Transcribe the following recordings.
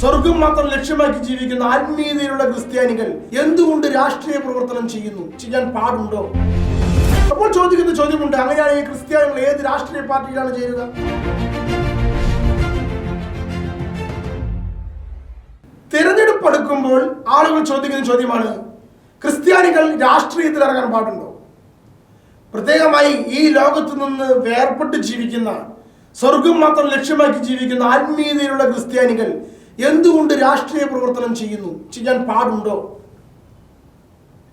സ്വർഗം മാത്രം ലക്ഷ്യമാക്കി ജീവിക്കുന്ന ആത്മീയതയിലുള്ള ക്രിസ്ത്യാനികൾ എന്തുകൊണ്ട് രാഷ്ട്രീയ പ്രവർത്തനം ചെയ്യുന്നു? ചെയ്യാൻ പാടുണ്ടോ? അപ്പോൾ ചോദിക്കുന്ന ചോദ്യമുണ്ട് അങ്ങനെയാണെങ്കിൽ ക്രിസ്ത്യാനികൾ ഏത് രാഷ്ട്രീയ പാർട്ടിയിലാണ് ചേരുക? തിരഞ്ഞെടുപ്പ് എടുക്കുമ്പോൾ ആളുകൾ ചോദിക്കുന്ന ചോദ്യമാണ് ക്രിസ്ത്യാനികൾ രാഷ്ട്രീയത്തിൽ ഇറങ്ങാൻ പാടുണ്ടോ? പ്രത്യേകമായി ഈ ലോകത്തു നിന്ന് വേർപെട്ട് ജീവിക്കുന്ന സ്വർഗം മാത്രം ലക്ഷ്യമാക്കി ജീവിക്കുന്ന ആത്മീയതയിലുള്ള ക്രിസ്ത്യാനികൾ എന്തുകൊണ്ട് രാഷ്ട്രീയ പ്രവർത്തനം ചെയ്യുന്നു? ചെയ്യാൻ പാടുണ്ടോ?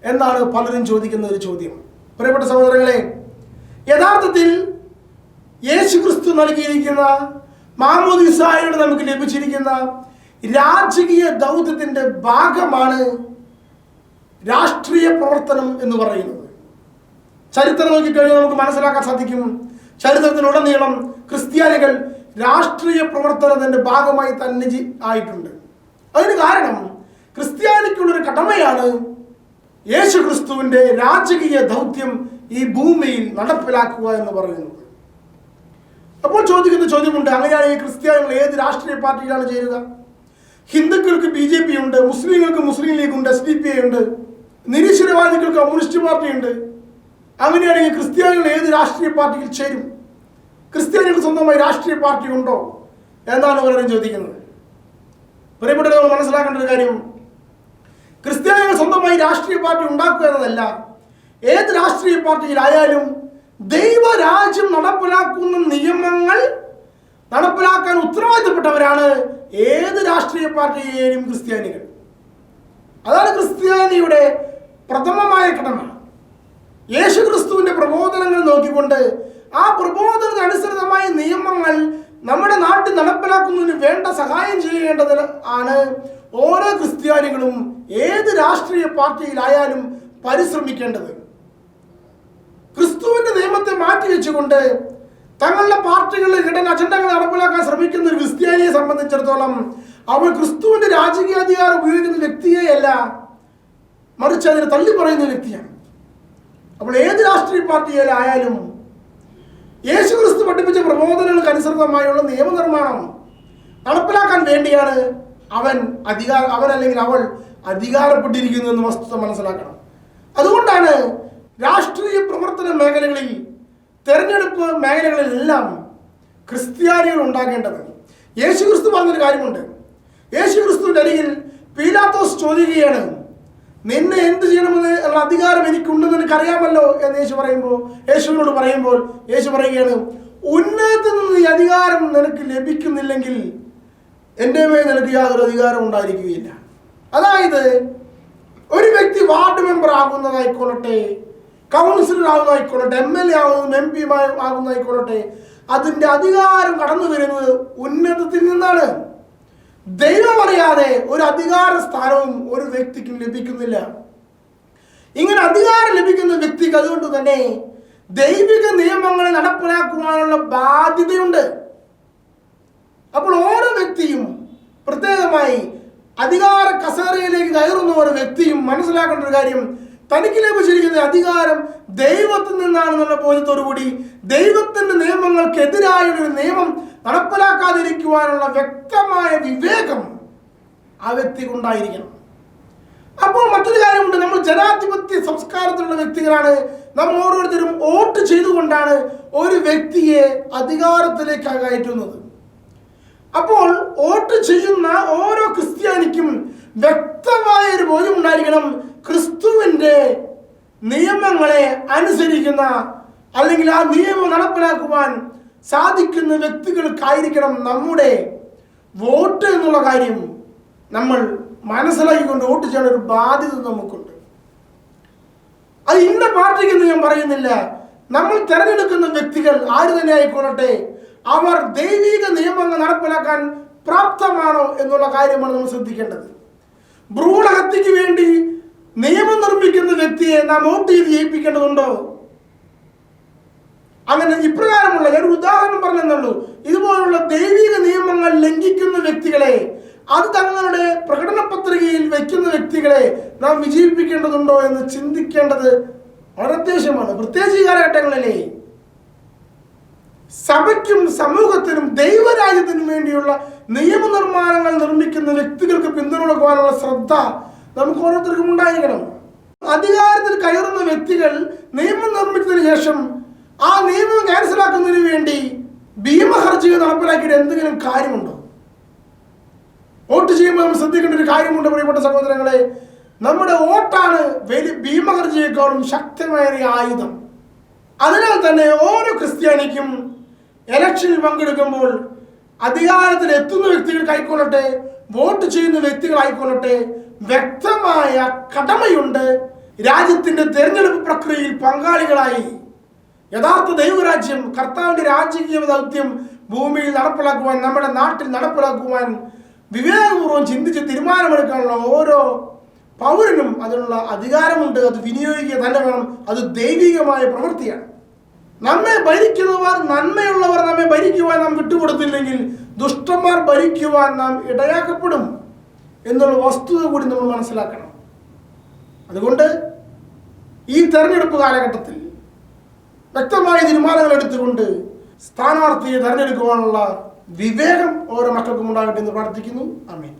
എന്നാണ് പലരും ചോദിക്കുന്ന ഒരു ചോദ്യം. പ്രിയപ്പെട്ട സഹോദരങ്ങളെ യഥാർത്ഥത്തിൽ യേശു ക്രിസ്തു നൽകിയിരിക്കുന്ന മാമോദിസായോട് നമുക്ക് ലഭിച്ചിരിക്കുന്ന രാജകീയ ദൗത്യത്തിന്റെ ഭാഗമാണ് രാഷ്ട്രീയ പ്രവർത്തനം എന്ന് പറയുന്നത്. ചരിത്രം നോക്കിക്കഴിഞ്ഞാൽ നമുക്ക് മനസ്സിലാക്കാൻ സാധിക്കും. ചരിത്രത്തിലുടനീളം ക്രിസ്ത്യാനികൾ രാഷ്ട്രീയ പ്രവർത്തനത്തിന്റെ ഭാഗമായി തന്നെ ആയിട്ടുണ്ട്. അതിന് കാരണം ക്രിസ്ത്യാനിക്കുള്ളൊരു കടമയാണ് യേശു ക്രിസ്തുവിന്റെ രാജകീയ ദൗത്യം ഈ ഭൂമിയിൽ നടപ്പിലാക്കുക എന്ന് പറയുന്നത്. അപ്പോൾ ചോദിക്കുന്ന ചോദ്യമുണ്ട് അങ്ങനെയാണെങ്കിൽ ക്രിസ്ത്യാനികൾ ഏത് രാഷ്ട്രീയ പാർട്ടിയിലാണ് ചേരുക? ഹിന്ദുക്കൾക്ക് ബി ജെ പി ഉണ്ട് മുസ്ലിങ്ങൾക്ക് മുസ്ലിം ലീഗ് ഉണ്ട് എസ് ഡി പി ഐ ഉണ്ട് നിരീശ്വരവാദികൾക്ക് കമ്മ്യൂണിസ്റ്റ് പാർട്ടി ഉണ്ട്. അങ്ങനെയാണെങ്കിൽ ക്രിസ്ത്യാനികൾ ഏത് രാഷ്ട്രീയ പാർട്ടിയിൽ ചേരും? ക്രിസ്ത്യാനികൾ സ്വന്തമായി രാഷ്ട്രീയ പാർട്ടി ഉണ്ടോ? എന്നാണ് പലരും ചോദിക്കുന്നത്? പ്രിയപ്പെട്ട മനസ്സിലാക്കേണ്ട ഒരു കാര്യം. ക്രിസ്ത്യാനികൾ സ്വന്തമായി രാഷ്ട്രീയ പാർട്ടി ഉണ്ടാക്കുക എന്നതല്ല. ഏത് രാഷ്ട്രീയ പാർട്ടിയിലായാലും ദൈവരാജ്യം നടപ്പിലാക്കുന്ന നിയമങ്ങൾ നടപ്പിലാക്കാൻ ഉത്തരവാദിത്തപ്പെട്ടവരാണ് ഏത് രാഷ്ട്രീയ പാർട്ടിയിലെയും ക്രിസ്ത്യാനികൾ. അതാണ് ക്രിസ്ത്യാനിയുടെ പ്രഥമമായ കടമ യേശുക്രിസ്തുവിന്റെ പ്രബോധനങ്ങൾ നോക്കിക്കൊണ്ട് ആ പ്രബോധനത്തിന് അനുസൃതമായ നിയമങ്ങൾ നമ്മുടെ നാട്ടിൽ നടപ്പിലാക്കുന്നതിന് വേണ്ട സഹായം ചെയ്യേണ്ടത് ആണ് ഓരോ ക്രിസ്ത്യാനികളും ഏത് രാഷ്ട്രീയ പാർട്ടിയിലായാലും പരിശ്രമിക്കേണ്ടത്. ക്രിസ്തുവിന്റെ നിയമത്തെ മാറ്റി വെച്ചുകൊണ്ട് തങ്ങളുടെ പാർട്ടികളിൽ ഇടൻ അജണ്ടകൾ നടപ്പിലാക്കാൻ ശ്രമിക്കുന്ന ഒരു ക്രിസ്ത്യാനിയെ സംബന്ധിച്ചിടത്തോളം അവൾ ക്രിസ്തുവിന്റെ രാജകീയ അധികാരം ഉപയോഗിക്കുന്ന വ്യക്തിയെയല്ല മറിച്ച് അതിനെ തള്ളി പറയുന്ന വ്യക്തിയാണ്. അപ്പോൾ ഏത് രാഷ്ട്രീയ പാർട്ടിയിലായാലും യേശു ക്രിസ്തു പഠിപ്പിച്ച പ്രബോധനങ്ങൾക്ക് അനുസൃതമായുള്ള നിയമനിർമ്മാണം നടപ്പിലാക്കാൻ വേണ്ടിയാണ് അവൻ അധികാര അവൻ അല്ലെങ്കിൽ അവൾ അധികാരപ്പെട്ടിരിക്കുന്നു എന്ന് വസ്തുത മനസ്സിലാക്കണം. അതുകൊണ്ടാണ് രാഷ്ട്രീയ പ്രവർത്തന മേഖലകളിൽ തെരഞ്ഞെടുപ്പ് മേഖലകളിലെല്ലാം ക്രിസ്ത്യാനികൾ ഉണ്ടാകേണ്ടത്. യേശു ക്രിസ്തു പറഞ്ഞൊരു കാര്യമുണ്ട്. യേശു ക്രിസ്തുവിന്റെ അരികിൽ പീലാത്തോസ് ചോദിക്കുകയാണ് നിന്നെ എന്ത് ചെയ്യണമെന്ന് ഉള്ള അധികാരം എനിക്കുണ്ടെന്ന് എനിക്കറിയാമല്ലോ എന്ന് യേശു പറയുമ്പോൾ യേശുവിനോട് പറയുമ്പോൾ യേശു പറയുകയാണ് ഉന്നതത്തിൽ നിന്ന് ഈ അധികാരം നിനക്ക് ലഭിക്കുന്നില്ലെങ്കിൽ എന്റെ മേൽ നിനക്ക് യാതൊരു അധികാരം ഉണ്ടായിരിക്കുകയില്ല. അതായത് ഒരു വ്യക്തി വാർഡ് മെമ്പർ ആകുന്നതായിക്കൊള്ളട്ടെ കൗൺസിലർ ആകുന്നതായിക്കൊള്ളട്ടെ എം എൽ എ ആകുന്നതും എം പി ആകുന്നതായിക്കൊള്ളട്ടെ അതിന്റെ അധികാരം കടന്നു വരുന്നത് ഉന്നതത്തിൽ നിന്നാണ്. ദൈവം അറിയാതെ ഒരു അധികാര സ്ഥാനവും ഒരു വ്യക്തിക്കും ലഭിക്കുന്നില്ല. ഇങ്ങനെ അധികാരം ലഭിക്കുന്ന വ്യക്തിക്ക് അതുകൊണ്ട് തന്നെ ദൈവിക നിയമങ്ങളെ നടപ്പിലാക്കുവാനുള്ള ബാധ്യതയുണ്ട്. അപ്പോൾ ഓരോ വ്യക്തിയും പ്രത്യേകമായി അധികാര കസേരയിലേക്ക് കയറുന്ന ഒരു വ്യക്തിയും മനസ്സിലാക്കേണ്ട ഒരു കാര്യം തനിക്ക് ലഭിച്ചിരിക്കുന്ന അധികാരം ദൈവത്തിൽ നിന്നാണെന്നുള്ള ബോധ്യത്തോടുകൂടി ദൈവത്തിന്റെ നിയമങ്ങൾക്കെതിരായ ഒരു നിയമം നടപ്പിലാക്കാതിരിക്കുവാനുള്ള വ്യക്തമായ വിവേകം ആ വ്യക്തിക്കുണ്ടായിരിക്കണം അപ്പോൾ മറ്റൊരു കാര്യമുണ്ട്. നമ്മൾ ജനാധിപത്യ സംസ്കാരത്തിലുള്ള വ്യക്തികളാണ്. നമ്മൾ ഓരോരുത്തരും വോട്ട് ചെയ്തുകൊണ്ടാണ് ഒരു വ്യക്തിയെ അധികാരത്തിലേക്ക് കയറ്റുന്നത്. അപ്പോൾ വോട്ട് ചെയ്യുന്ന ഓരോ ക്രിസ്ത്യാനിക്കും വ്യക്തമായ ഒരു ബോധ്യം ഉണ്ടായിരിക്കണം. ക്രിസ്തുവിന്റെ നിയമങ്ങളെ അനുസരിക്കുന്ന അല്ലെങ്കിൽ ആ നിയമം നടപ്പിലാക്കുവാൻ സാധിക്കുന്ന വ്യക്തികൾക്കായിരിക്കണം നമ്മുടെ വോട്ട് എന്നുള്ള കാര്യം നമ്മൾ മനസ്സിലാക്കിക്കൊണ്ട് വോട്ട് ചെയ്യാൻ ഒരു ബാധ്യത നമുക്കുണ്ട്. അത് ഇന്ന പാർട്ടിക്ക് എന്ന് ഞാൻ പറയുന്നില്ല. നമ്മൾ തിരഞ്ഞെടുക്കുന്ന വ്യക്തികൾ ആര് തന്നെ ആയിക്കൊള്ളട്ടെ അവർ ദൈവിക നിയമങ്ങൾ നടപ്പിലാക്കാൻ പ്രാപ്തമാണോ എന്നുള്ള കാര്യമാണ് നമ്മൾ ശ്രദ്ധിക്കേണ്ടത്. ഭ്രൂണഹത്യക്ക് വേണ്ടി നിയമം നിർമ്മിക്കുന്ന വ്യക്തിയെ നാം വോട്ട് ചെയ്ത് ജയിപ്പിക്കേണ്ടതുണ്ടോ? അങ്ങനെ ഇപ്രകാരമുള്ള ഞാൻ ഒരു ഉദാഹരണം പറഞ്ഞെന്നുള്ളൂ. ഇതുപോലുള്ള ദൈവിക നിയമങ്ങൾ ലംഘിക്കുന്ന വ്യക്തികളെ അത് തങ്ങളുടെ പ്രകടന പത്രികയിൽ വയ്ക്കുന്ന വ്യക്തികളെ നാം വിജയിപ്പിക്കേണ്ടതുണ്ടോ എന്ന് ചിന്തിക്കേണ്ടത് വളരെ അത്യാവശ്യമാണ്. പ്രത്യേകിച്ച് ഈ കാലഘട്ടങ്ങളിലേ. സഭയ്ക്കും സമൂഹത്തിനും ദൈവരാജ്യത്തിനും വേണ്ടിയുള്ള നിയമനിർമ്മാണങ്ങൾ നിർമ്മിക്കുന്ന വ്യക്തികൾക്ക് പിന്തുണ കൊടുക്കുവാനുള്ള ശ്രദ്ധ നമുക്ക് ഓരോരുത്തർക്കും ഉണ്ടായിരിക്കണം. അധികാരത്തിൽ കയറുന്ന വ്യക്തികൾ നിയമം നിർമ്മിച്ചതിന് ശേഷം ആ നിയമം ക്യാൻസലാക്കുന്നതിന് വേണ്ടി ഭീമഹർജികൾ നടപ്പിലാക്കിയിട്ട് എന്തെങ്കിലും കാര്യമുണ്ടോ? വോട്ട് ചെയ്യുമ്പോൾ നമ്മൾ ശ്രദ്ധിക്കേണ്ട ഒരു കാര്യമുണ്ട് പ്രിയപ്പെട്ട സഹോദരങ്ങളെ. നമ്മുടെ വോട്ടാണ് വലിയ ഭീമഹർജിയേക്കാളും ശക്തമായ ആയുധം. അതിനാൽ തന്നെ ഓരോ ക്രിസ്ത്യാനിക്കും ഇലക്ഷനിൽ പങ്കെടുക്കുമ്പോൾ അധികാരത്തിൽ എത്തുന്ന വ്യക്തികൾക്കായിക്കൊള്ളട്ടെ വോട്ട് ചെയ്യുന്ന വ്യക്തികളായിക്കൊള്ളട്ടെ വ്യക്തമായ കടമയുണ്ട്. രാജ്യത്തിന്റെ തെരഞ്ഞെടുപ്പ് പ്രക്രിയയിൽ പങ്കാളികളായി യഥാർത്ഥ ദൈവരാജ്യം കർത്താവിന്റെ രാജകീയ ദൗത്യം ഭൂമിയിൽ നടപ്പിലാക്കുവാൻ നമ്മുടെ നാട്ടിൽ നടപ്പിലാക്കുവാൻ വിവേകപൂർവം ചിന്തിച്ച് തീരുമാനമെടുക്കാനുള്ള ഓരോ പൗരനും അതിനുള്ള അധികാരമുണ്ട്. അത് വിനിയോഗിക്കുക തന്നെ വേണം. അത് ദൈവികമായ പ്രവൃത്തിയാണ്. നമ്മെ ഭരിക്കുന്നവർ നന്മയുള്ളവർ നമ്മെ ഭരിക്കുവാൻ നാം വിട്ടുകൊടുത്തില്ലെങ്കിൽ ദുഷ്ടന്മാർ ഭരിക്കുവാൻ നാം ഇടയാക്കപ്പെടും എന്നുള്ള വസ്തുത കൂടി നമ്മൾ മനസ്സിലാക്കണം. അതുകൊണ്ട് ഈ തെരഞ്ഞെടുപ്പ് കാലഘട്ടത്തിൽ വ്യക്തമായ തീരുമാനങ്ങൾ എടുത്തുകൊണ്ട് സ്ഥാനാർത്ഥിയെ തെരഞ്ഞെടുക്കുവാനുള്ള വിവേകം ഓരോ മക്കൾക്കും ഉണ്ടാകട്ടെ എന്ന് പ്രാർത്ഥിക്കുന്നു. അമീൻ